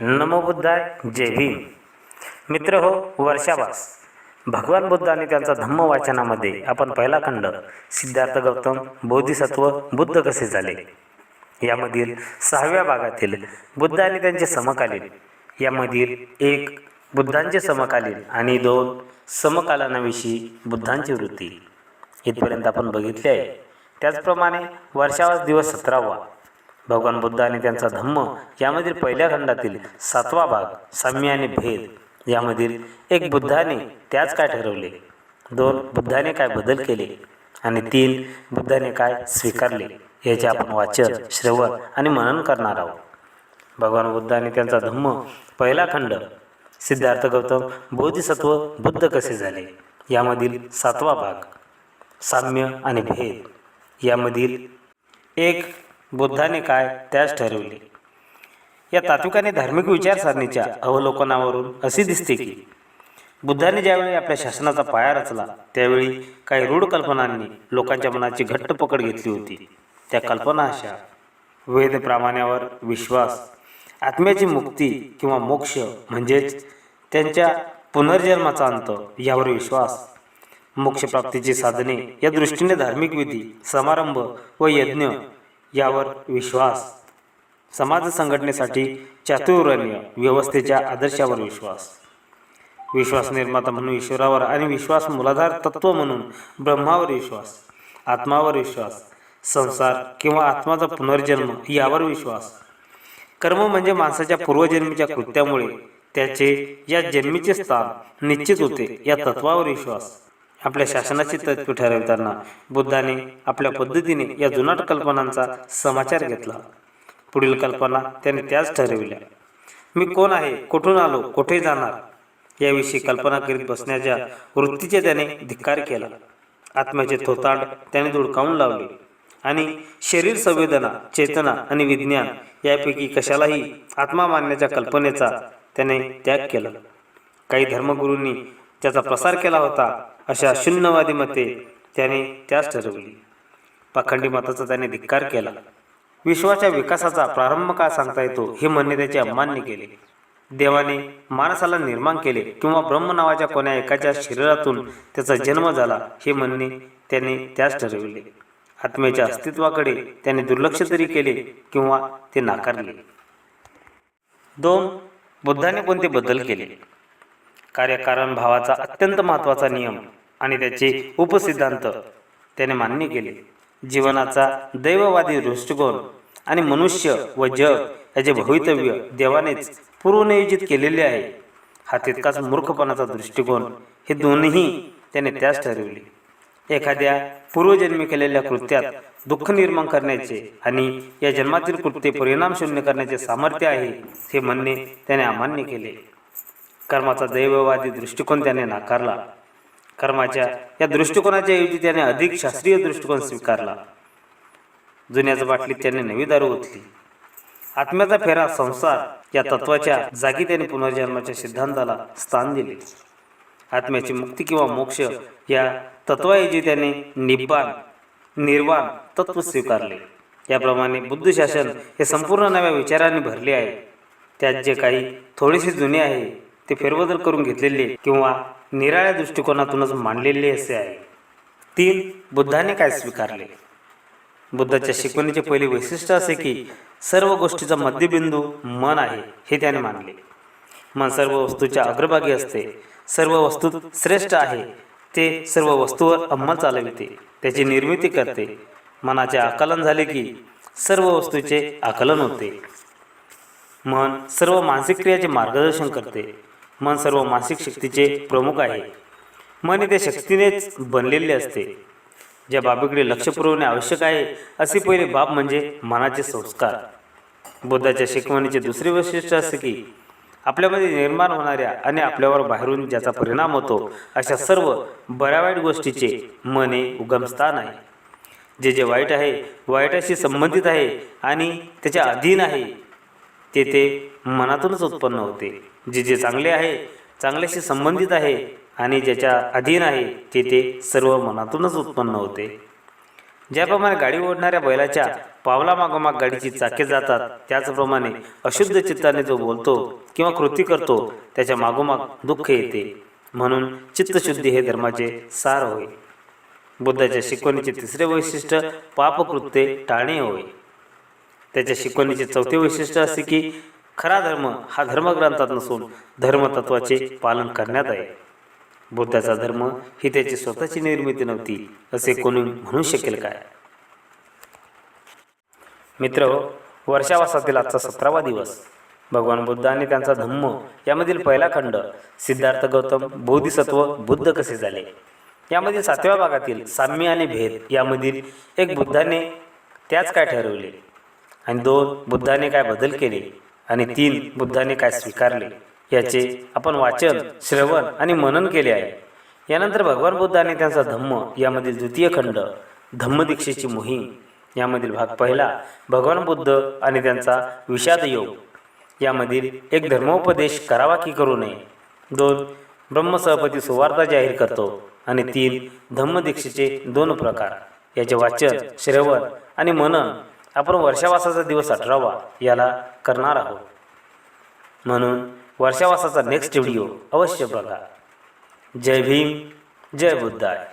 नमो बुद्धाय जय भीम. मित्र हो वर्षावास. भगवान बुद्ध आणि त्यांचा धम्म वाचनामध्ये आपण पहिला खंड सिद्धार्थ गौतम बोधिसत्व बुद्ध कसे झाले? यामधील सहाव्या भागातील बुद्ध आणि त्यांचे समकालीन. यामधील एक बुद्धांचे समकालीन आणि दोन समकालनाविषयी बुद्धांची वृत्ती. इथपर्यंत आपण बघितले आहे. त्याचप्रमाणे वर्षावास दिवस सतरावा. भगवान बुद्ध आणि त्यांचा धम्म यामधील पहिल्या खंडातील सातवा भाग साम्य आणि भेद यामधील एक बुद्धाने त्याच काय ठरवले? दोन बुद्धाने काय बदल केले? आणि तीन बुद्धाने काय स्वीकारले? याचे आपण वाचन श्रवण आणि मनन करणार आहोत. भगवान बुद्ध आणि त्यांचा धम्म पहिला खंड. सिद्धार्थ गौतम बोधिसत्व बुद्ध कसे झाले? यामधील सातवा भाग साम्य आणि भेद. यामधील एक बुद्धाने काय त्यास ठरवले. या तात्विकाने धार्मिक विचारसरणीच्या अवलोकनावरून असे दिसते की बुद्धाने ज्यावेळी आपल्या शासनाचा पाया रचला त्यावेळी काही रूढ कल्पनांनी लोकांच्या मनाची घट्ट पकड घेतली होती. त्या कल्पना अशा वेद प्रामाण्यावर विश्वास आत्म्याची मुक्ती किंवा मोक्ष म्हणजेच त्यांच्या पुनर्जन्माचा अंत यावर विश्वास मोक्षप्राप्तीची साधने या दृष्टीने धार्मिक विधी समारंभ व यज्ञ यावर विश्वास. समाज संघटनेसाठी चातुर्वर्ण्य व्यवस्थेच्या आदर्शावर विश्वास. विश्वास निर्माता म्हणून ईश्वरावर आणि विश्वास मूलाधार तत्व म्हणून ब्रह्मावर विश्वास आत्मावर विश्वास संसार किंवा आत्माचा पुनर्जन्म यावर विश्वास. कर्म म्हणजे माणसाच्या पूर्वजन्मीच्या कृत्यामुळे त्याचे या जन्मीचे स्थान निश्चित होते या तत्वावर विश्वास. आपल्या शासनाची तत्व ठरवताना बुद्धाने आपल्या पद्धतीने या जुनाट कल्पनांचा समाचार घेतला. पुढील कल्पना त्याने त्याच ठरविल्या. मी कोण आहे? कुठून आलो? कुठे जाणार? याविषयी कल्पना करीत बसण्याच्या वृत्तीचे त्याने धिक्कार केला. आत्म्याचे थोतांड त्याने धुडकावून लावले. आणि शरीर संवेदना चेतना आणि विज्ञान यापैकी कशालाही आत्मा मानण्याच्या कल्पनेचा त्याने त्याग केला. काही धर्मगुरूंनी त्याचा प्रसार केला होता. अशा शून्यवादी मते त्याने त्यास ठरवली. पाखंडी मताचा त्याने धिक्कार केला. विश्वाच्या विकासाचा प्रारंभ का सांगता येतो हे म्हणणे त्याचे अमान्य केले. देवाने माणसाला निर्माण केले किंवा ब्रह्म नावाच्या कोण्या एकाच्या शरीरातून त्याचा जन्म झाला हे म्हणणे त्याने त्यास ठरविले. आत्म्याच्या अस्तित्वाकडे त्याने दुर्लक्ष तरी केले किंवा ते नाकारले. दोन बुद्धाने कोणते बदल केले? कार्यकारण भावाचा अत्यंत महत्त्वाचा नियम. आणि त्याचे उपसिद्धांत. त्याने मान्य केले. जीवनाचा दैववादी दृष्टिकोन आणि मनुष्य व जग याचे भवितव्य देवानेच पूर्वनियोजित केलेले आहे. हा तितकाच मूर्खपणाचा दृष्टिकोन हे दोन्ही त्याने त्यास ठरवले. एखाद्या पूर्वजन्मी केलेल्या कृत्यात दुःख निर्माण करण्याचे आणि या जन्मातील कृत्ये परिणाम शून्य करण्याचे सामर्थ्य आहे हे म्हणणे त्याने अमान्य केले. कर्माचा दैववादी दृष्टिकोन त्याने नाकारला. कर्माच्या या दृष्टिकोनाच्या ऐवजी त्याने अधिक शास्त्रीय दृष्टिकोन स्वीकारला. जुन्याच बाटलीत त्याने नवी दारू ओतली. आत्म्याचा फेरा संसार या तत्वाच्या जागी त्याने पुनर्जन्माच्या सिद्धांताला स्थान दिले. आत्म्याची मुक्ती किंवा मोक्ष या तत्वाऐवजी त्याने निब्बाण निर्वाण तत्व स्वीकारले. याप्रमाणे बुद्ध शासन हे संपूर्ण नव्या विचारांनी भरले आहे. त्यात जे काही थोडेसे जुने आहे ते फेरबदल करून घेतलेले किंवा निराळ्या दृष्टिकोनातूनच मांडलेले असे आहे. तीन बुद्धाने काय स्वीकारले? बुद्धाच्या शिकवणीचे पहिले वैशिष्ट्य असे की सर्व गोष्टीचा मध्यबिंदू मन आहे हे त्याने मानले. मन सर्व वस्तूच्या अग्रभागी असते सर्व वस्तू श्रेष्ठ आहे ते सर्व वस्तूवर अंमल चालविते त्याची निर्मिती करते. मनाचे आकलन झाले की सर्व वस्तूचे आकलन होते. मन सर्व मानसिक क्रियाचे मार्गदर्शन करते. मन सर्व मानसिक शक्तीचे प्रमुख आहे. मन त्या शक्तीनेच बनलेले असते. ज्या बाबीकडे लक्ष पुरवणे आवश्यक आहे असे पहिले बाब म्हणजे मनाचे संस्कार. बुद्धाच्या शिकवणीचे दुसरे वैशिष्ट्य असे की आपल्यामध्ये निर्माण होणाऱ्या आणि आपल्यावर बाहेरून ज्याचा परिणाम होतो अशा सर्व बऱ्या वाईट गोष्टीचे मन हे उगमस्थान आहे. जे जे वाईट आहे वाईटाशी संबंधित आहे आणि त्याच्या अधीन आहे ते ते मनातूनच उत्पन्न होते. जे जे चांगले आहे चांगल्याशी संबंधित आहे आणि ज्याच्या अधीन आहे ते ते सर्व मनातूनच उत्पन्न होते. ज्याप्रमाणे गाडी ओढणाऱ्या बैलाच्या पावलामागोमाग गाडीची चाके जातात त्याचप्रमाणे अशुद्ध चित्ताने जो बोलतो किंवा कृती करतो त्याच्या मागोमाग दुःख येते. म्हणून चित्तशुद्धी हे धर्माचे सार होय. बुद्धाच्या शिकवणीचे तिसरे वैशिष्ट्य पापकृत्ये टाळणे होय. त्याच्या शिकवणीचे चौथे वैशिष्ट्य असे की खरा धर्म हा धर्मग्रंथात नसून धर्मतत्वाचे पालन करण्यात आहे. बुद्धाचा धर्म ही त्याची स्वतःची निर्मिती नव्हती असे कोणी म्हणू शकेल काय? मित्र वर्षावासातील आजचा सतरावा दिवस. भगवान बुद्ध आणि त्यांचा धम्म यामधील पहिला खंड सिद्धार्थ गौतम बोधिसत्व बुद्ध कसे झाले? यामधील सातव्या भागातील साम्य आणि भेद यामधील एक बुद्धाने त्याच काय ठरवले? आणि दोन बुद्धाने काय बदल केले? आणि तीन बुद्धाने काय स्वीकारले याचे आपण वाचन श्रवण आणि मनन केले आहे. यानंतर भगवान बुद्धाने त्यांचा धम्म यामधील द्वितीय खंड धम्मदीक्षेची मोहीम यामधील भाग पहिला भगवान बुद्ध आणि त्यांचा विषाद योग. यामधील एक धर्मोपदेश करावा की करू नये. दोन ब्रह्मसहपती सुवार्ता जाहीर करतो. आणि तीन धम्मदीक्षेचे दोन प्रकार याचे वाचन श्रवण आणि मनन आपण वर्षावासाचा दिवस अठरावा याला करणार आहोत. म्हणून वर्षावासाचा नेक्स्ट व्हिडिओ अवश्य बघा. जय भीम जय बुद्धाय.